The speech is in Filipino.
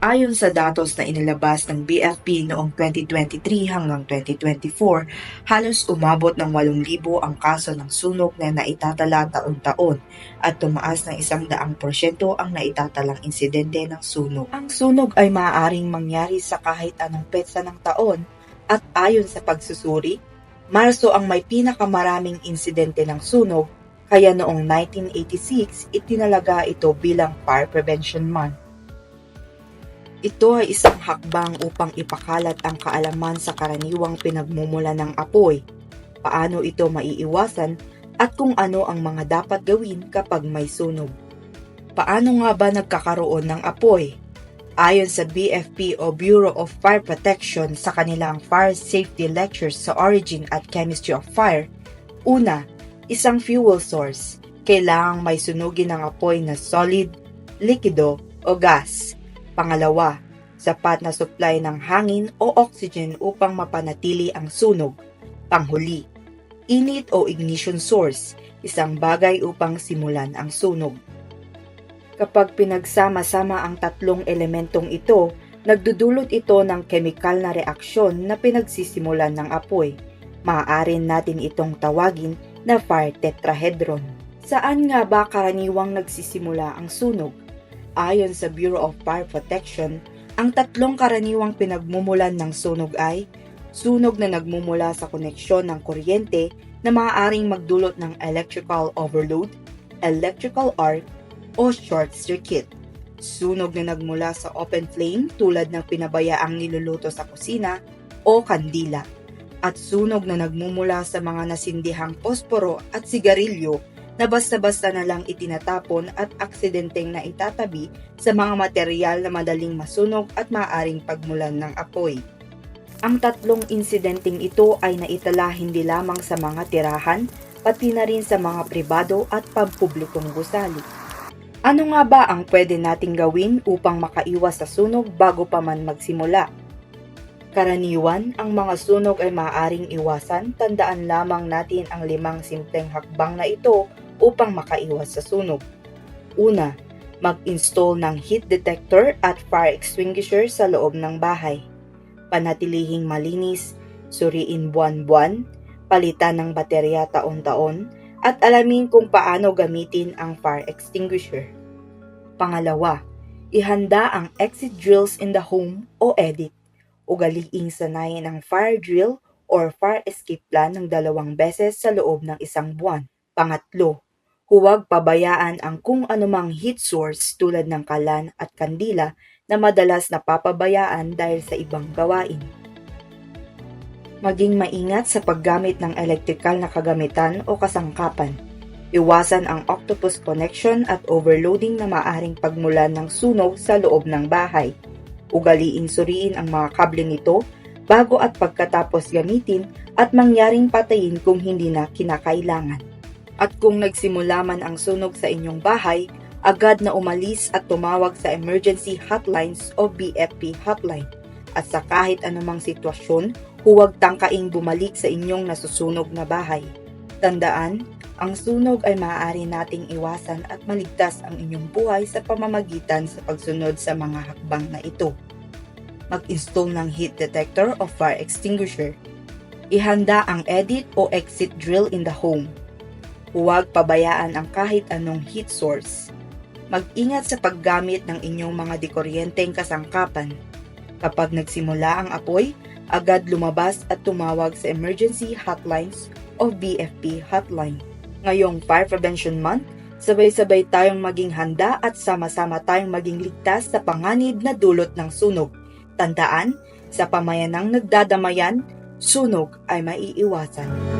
Ayon sa datos na inilabas ng BFP noong 2023 hanggang 2024, halos umabot ng 8,000 ang kaso ng sunog na naitatala taon-taon at tumaas ng 100% ang naitatalang insidente ng sunog. Ang sunog ay maaaring mangyari sa kahit anong petsa ng taon at ayon sa pagsusuri, Marso ang may pinakamaraming insidente ng sunog kaya noong 1986 itinalaga ito bilang Fire Prevention Month. Ito ay isang hakbang upang ipakalat ang kaalaman sa karaniwang pinagmumula ng apoy, paano ito maiiwasan at kung ano ang mga dapat gawin kapag may sunog. Paano nga ba nagkakaroon ng apoy? Ayon sa BFP o Bureau of Fire Protection sa kanilang Fire Safety Lectures sa Origin at Chemistry of Fire, una, isang fuel source. Kailangang may sunugin ng apoy na solid, likido o gas. Pangalawa, sapat na supply ng hangin o oxygen upang mapanatili ang sunog. Panghuli, init o ignition source, isang bagay upang simulan ang sunog. Kapag pinagsama-sama ang tatlong elementong ito, nagdudulot ito ng kemikal na reaksyon na pinagsisimulan ng apoy. Maaari natin itong tawagin na fire tetrahedron. Saan nga ba karaniwang nagsisimula ang sunog? Ayon sa Bureau of Fire Protection, ang tatlong karaniwang pinagmumulan ng sunog ay sunog na nagmumula sa koneksyon ng kuryente na maaaring magdulot ng electrical overload, electrical arc, o short circuit. Sunog na nagmula sa open flame tulad ng pinabayaang niluluto sa kusina o kandila. At sunog na nagmumula sa mga nasindihang posporo at sigarilyo na basta-basta na lang itinatapon at aksidenteng na itatabi sa mga material na madaling masunog at maaaring pagmulan ng apoy. Ang tatlong insidenteng ito ay naitala hindi lamang sa mga tirahan, pati na rin sa mga pribado at pampublikong gusali. Ano nga ba ang pwede nating gawin upang makaiwas sa sunog bago pa man magsimula? Karaniwan, ang mga sunog ay maaaring iwasan, tandaan lamang natin ang limang simpleng hakbang na ito upang makaiwas sa sunog. Una, mag-install ng heat detector at fire extinguisher sa loob ng bahay. Panatilihing malinis, suriin buwan-buwan, palitan ng baterya taon-taon, at alamin kung paano gamitin ang fire extinguisher. Pangalawa, ihanda ang exit drills in the home o EDIT. Ugaliing sanayin ang fire drill or fire escape plan ng dalawang beses sa loob ng isang buwan. Pangatlo, huwag pabayaan ang kung anumang heat source tulad ng kalan at kandila na madalas napapabayaan dahil sa ibang gawain. Maging maingat sa paggamit ng elektrikal na kagamitan o kasangkapan. Iwasan ang octopus connection at overloading na maaring pagmulan ng sunog sa loob ng bahay. Ugaliing suriin ang mga kable nito bago at pagkatapos gamitin at mangyaring patayin kung hindi na kinakailangan. At kung nagsimula man ang sunog sa inyong bahay, agad na umalis at tumawag sa emergency hotlines o BFP hotline. At sa kahit anumang sitwasyon, huwag tangkaing bumalik sa inyong nasusunog na bahay. Tandaan, ang sunog ay maaari nating iwasan at maligtas ang inyong buhay sa pamamagitan sa pagsunod sa mga hakbang na ito. Mag-install ng heat detector o fire extinguisher. Ihanda ang edit o exit drill in the home. Huwag pabayaan ang kahit anong heat source. Mag-ingat sa paggamit ng inyong mga dikuryenteng kasangkapan. Kapag nagsimula ang apoy, agad lumabas at tumawag sa emergency hotlines o BFP hotline. Ngayong Fire Prevention Month, sabay-sabay tayong maging handa at sama-sama tayong maging ligtas sa panganib na dulot ng sunog. Tandaan, sa pamayanang nagdadamayan, sunog ay maiiwasan.